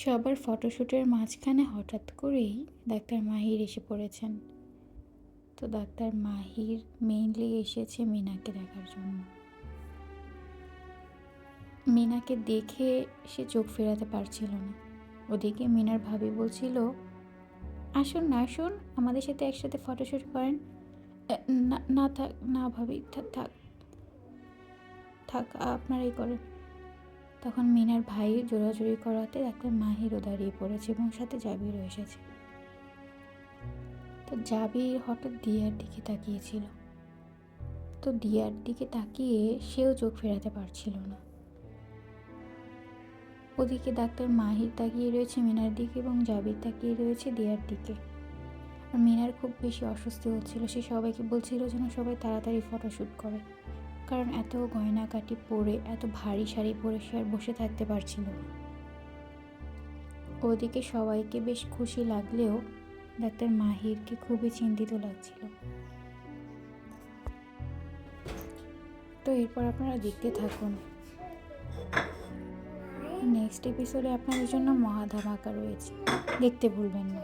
সবার ফটোশ্যুটের মাঝখানে হঠাৎ করেই ডাক্তার মাহির এসে পড়েছেন। তো ডাক্তার মাহির মেইনলি এসেছে মিনাকে দেখার জন্য। মিনাকে দেখে সে চোখ ফেরাতে পারছিল না। ওদিকে মিনার ভাবি বলছিল, আসুন না, আসুন, আমাদের সাথে একসাথে ফটোশ্যুট করেন। না থাক, না ভাবি থাক। থাক, আপনারাই করেন। তখন মিনার ভাই জোরাজুরি করাতে ডাক্তার মাহিরও দাঁড়িয়ে পড়েছে এবং সাথে জাবিরও এসেছে। তো জাবির হঠাৎ দিয়ার দিকে তাকিয়েছিল। তো দিয়ার দিকে তাকিয়ে সেও চোখ ফেরাতে পারছিল না। ওদিকে ডাক্তার মাহির তাকিয়ে রয়েছে মিনার দিকে এবং জাবির তাকিয়ে রয়েছে দিয়ার দিকে। আর মিনার খুব বেশি অস্বস্তি হচ্ছিল, সে সবাইকে বলছিল যেন সবাই তাড়াতাড়ি ফটোশ্যুট করে। কারণ এত গয়নাকাটি পরে, এত ভারী শাড়ি পরে সে আর বসে থাকতে পারছিল ওদিকে সবাইকে বেশ খুশি লাগলেও ডাক্তার মাহিরকে খুবই চিন্তিত লাগছিল। তো এরপর আপনারা দেখতে থাকুন। নেক্সট এপিসোডে আপনাদের জন্য মহা ধামাকা রয়েছে। দেখতে ভুলবেন না।